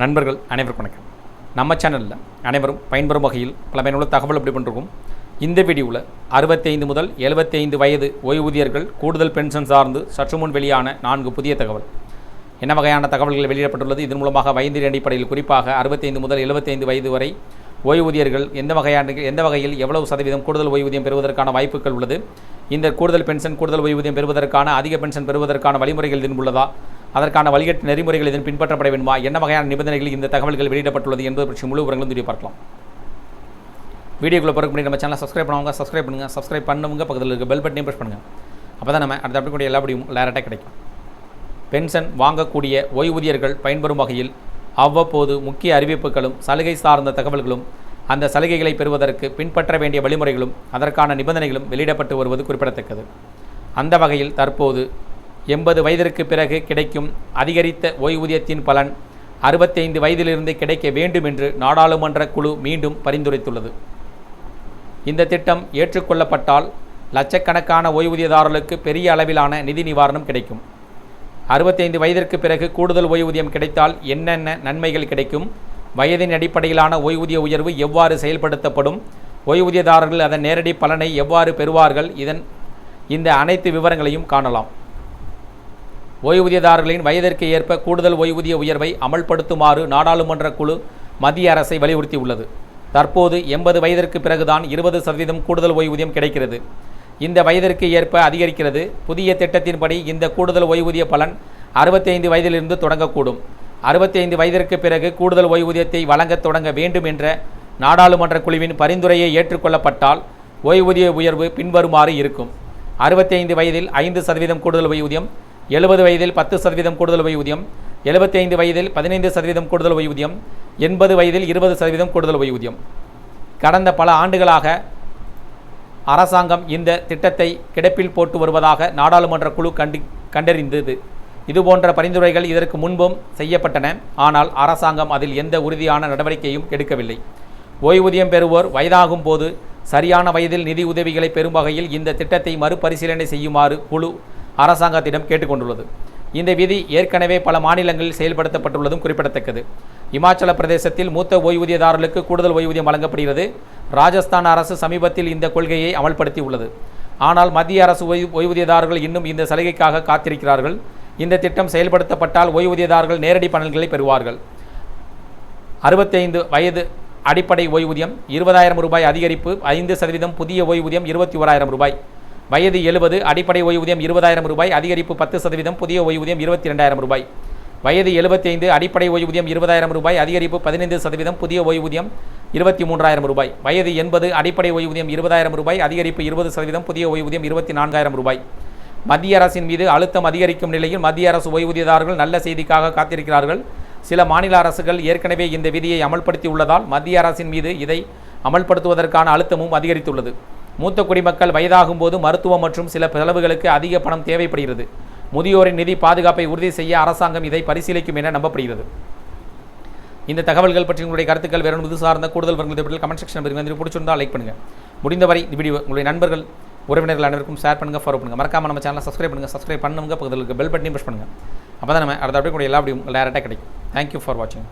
நண்பர்கள் அனைவருக்கும் வணக்கம். நம்ம சேனலில் அனைவரும் பயன்பெறும் வகையில் பல பயனுள்ள தகவல் எப்படி பண்ணிருக்கோம். இந்த வீடியோவில் அறுபத்தைந்து முதல் எழுபத்தைந்து வயது ஓய்வூதியர்கள் கூடுதல் பென்ஷன் சார்ந்து சற்று முன் வெளியான நான்கு புதிய தகவல். என்ன வகையான தகவல்கள் வெளியிடப்பட்டுள்ளது? இதன் மூலமாக வயதின் அடிப்படையில் குறிப்பாக அறுபத்தைந்து முதல் எழுபத்தைந்து வயது வரை ஓய்வூதியர்கள் எந்த வகையான எந்த வகையில் எவ்வளவு சதவீதம் கூடுதல் ஓய்வூதியம் பெறுவதற்கான வாய்ப்புகள் உள்ளது? இந்த கூடுதல் பென்ஷன் கூடுதல் ஓய்வூதியம் பெறுவதற்கான அதிக பென்ஷன் பெறுவதற்கான வழிமுறைகள் இதன் உள்ளதா? அதற்கான வழிகட்டு நெறிமுறைகள் இதன் பின்பற்றப்பட வேண்டுமா? என்ன வகையான நிபந்தனைகள் இந்த தகவல்கள் வெளியிடப்பட்டுள்ளது என்பது பற்றி முழு விவரங்களும் தெரிய பார்க்கலாம். வீடியோக்குள்ளே பிறகு நம்ம சேனலை சப்ஸ்கிரைப் பண்ணுவாங்க சப்ஸ்கிரைப் பண்ணுங்கள் சப்ஸ்கிரைப் பண்ணுங்க பக்கத்தில் இருக்க பெல் பட்டனையும் ப்ரெஸ் பண்ணுங்கள் அப்போ தான் நம்ம அடுத்த அப்படி எல்லா படியும் டேரெக்டாக கிடைக்கும். பென்ஷன் வாங்கக்கூடிய ஓய்வூதியர்கள் பயன்பெறும் வகையில் அவ்வப்போது முக்கிய அறிவிப்புகளும் சலுகை சார்ந்த தகவல்களும் அந்த சலுகைகளை பெறுவதற்கு பின்பற்ற வேண்டிய வழிமுறைகளும் அதற்கான நிபந்தனைகளும் வெளியிடப்பட்டு வருவது குறிப்பிடத்தக்கது. அந்த வகையில் தற்போது எண்பது வயதிற்கு பிறகு கிடைக்கும் அதிகரித்த ஓய்வூதியத்தின் பலன் அறுபத்தைந்து வயதிலிருந்து கிடைக்க வேண்டும் என்று நாடாளுமன்ற குழு மீண்டும் பரிந்துரைத்துள்ளது. இந்த திட்டம் ஏற்றுக்கொள்ளப்பட்டால் லட்சக்கணக்கான ஓய்வூதியதாரர்களுக்கு பெரிய அளவிலான நிதி நிவாரணம் கிடைக்கும். அறுபத்தைந்து வயதிற்கு பிறகு கூடுதல் ஓய்வூதியம் கிடைத்தால் என்னென்ன நன்மைகள் கிடைக்கும்? வயதின் அடிப்படையிலான ஓய்வூதிய உயர்வு எவ்வாறு செயல்படுத்தப்படும்? ஓய்வூதியதாரர்கள் அதன் நேரடி பலனை எவ்வாறு பெறுவார்கள்? இதன் இந்த அனைத்து விவரங்களையும் காணலாம். ஓய்வூதியதாரர்களின் வயதிற்கு ஏற்ப கூடுதல் ஓய்வூதிய உயர்வை அமல்படுத்துமாறு நாடாளுமன்ற குழு மத்திய அரசை வலியுறுத்தியுள்ளது. தற்போது எண்பது வயதிற்கு பிறகுதான் இருபது சதவீதம் கூடுதல் ஓய்வூதியம் கிடைக்கிறது. இந்த வயதிற்கு ஏற்ப அதிகரிக்கிறது. புதிய திட்டத்தின்படி இந்த கூடுதல் ஓய்வூதிய பலன் அறுபத்தைந்து வயதிலிருந்து தொடங்கக்கூடும். அறுபத்தைந்து வயதிற்கு பிறகு கூடுதல் ஓய்வூதியத்தை வழங்க தொடங்க வேண்டும் என்ற நாடாளுமன்ற குழுவின் பரிந்துரையை ஏற்றுக்கொள்ளப்பட்டால் ஓய்வூதிய உயர்வு பின்வருமாறு இருக்கும். அறுபத்தைந்து வயதில் ஐந்து சதவீதம் கூடுதல் ஓய்வூதியம் எழுபது வயதில் பத்து சதவீதம் கூடுதல் ஓய்வூதியம் எழுபத்தைந்து வயதில் பதினைந்து சதவீதம் கூடுதல் ஓய்வூதியம் எண்பது வயதில் இருபது சதவீதம் கூடுதல் ஓய்வூதியம். கடந்த பல ஆண்டுகளாக அரசாங்கம் இந்த திட்டத்தை கிடப்பில் போட்டு வருவதாக நாடாளுமன்ற குழு கண்டு கண்டறிந்தது. இதுபோன்ற பரிந்துரைகள் இதற்கு முன்பும் செய்யப்பட்டன. ஆனால் அரசாங்கம் அதில் எந்த உறுதியான நடவடிக்கையும் எடுக்கவில்லை. ஓய்வூதியம் பெறுவோர் வயதாகும் போது சரியான வயதில் நிதி உதவிகளை பெறும் வகையில் இந்த திட்டத்தை மறுபரிசீலனை செய்யுமாறு குழு அரசாங்கத்திடம் கேட்டுக்கொண்டுள்ளது. இந்த விதி ஏற்கனவே பல மாநிலங்களில் செயல்படுத்தப்பட்டுள்ளதும் குறிப்பிடத்தக்கது. இமாச்சல பிரதேசத்தில் மூத்த ஓய்வூதியதாரர்களுக்கு கூடுதல் ஓய்வூதியம் வழங்கப்படுகிறது. ராஜஸ்தான் அரசு சமீபத்தில் இந்த கொள்கையை அமல்படுத்தியுள்ளது. ஆனால் மத்திய அரசு ஓய்வு ஓய்வூதியதாரர்கள் இன்னும் இந்த சலுகைக்காக காத்திருக்கிறார்கள். இந்த திட்டம் செயல்படுத்தப்பட்டால் ஓய்வூதியதாரர்கள் நேரடி பலன்களை பெறுவார்கள். அறுபத்தைந்து வயது அடிப்படை ஓய்வூதியம் இருபதாயிரம் ரூபாய் அதிகரிப்பு ஐந்து சதவீதம் புதிய ஓய்வூதியம் இருபத்தி ஓராயிரம் ரூபாய். வயது எழுபது அடிப்படை ஓய்வூதியம் இருபதாயிரம் ரூபாய் அதிகரிப்பு பத்து சதவீதம் புதிய ஓய்வூதியம் இருபத்தி ரெண்டாயிரம் ரூபாய். வயது எழுபத்தைந்து அடிப்படை ஓய்வூதியம் இருபதாயிரம் ரூபாய் அதிகரிப்பு பதினைந்து சதவீதம் புதிய ஓய்வூதியம் இருபத்தி மூன்றாயிரம் ரூபாய். வயது எண்பது அடிப்படை ஓய்வூதியம் இருபதாயிரம் ரூபாய் அதிகரிப்பு இருபது சதவீதம் புதிய ஓய்வூதியம் இருபத்தி நான்காயிரம் ரூபாய். மத்திய அரசின் மீது அழுத்தம் அதிகரிக்கும் நிலையில் மத்திய அரசு ஓய்வூதியதாரர்கள் நல்ல செய்திக்காக காத்திருக்கிறார்கள். சில மாநில அரசுகள் ஏற்கனவே இந்த விதியை அமல்படுத்தியுள்ளதால் மத்திய அரசின் மீது இதை அமல்படுத்துவதற்கான அழுத்தமும் அதிகரித்துள்ளது. மூத்த குடிமக்கள் வயதாகும் போது மருத்துவம் மற்றும் சில செலவுகளுக்கு அதிக பணம் தேவைப்படுகிறது. முதியோரின் நிதி பாதுகாப்பை உறுதி செய்ய அரசாங்கம் இதை பரிசீலிக்கும் என நம்பப்படுகிறது. இந்த தகவல்கள் பற்றி உங்களுடைய கருத்துக்கள் வேறு இது சார்ந்த கூடுதல் வரங்கள் கமெண்ட் செக்ஷன் வந்து பிடிச்சிருந்தால் லைக் பண்ணுங்கள் முடிந்தவரை இந்த வீடியோ உங்களுடைய நண்பர்கள் உறவினர்கள் அனைவருக்கும் ஷேர் பண்ணுங்கள் ஃபாலோ பண்ணுங்கள் மறக்காம நம்ம சேனலை சப்ஸ்கிரைப் பண்ணுங்கள் சப்ஸ்கிரைப் பண்ணுங்க பக்கத்தில் இருக்க பெல் பட்டனையும் ப்ரெஸ் பண்ணுங்கள் அப்போ தான் நம்ம அடுத்த அப்படியே கூட எல்லா அப்படியும் டேரெக்டாக கிடைக்கும். தேங்க்யூ ஃபார் வாட்சிங்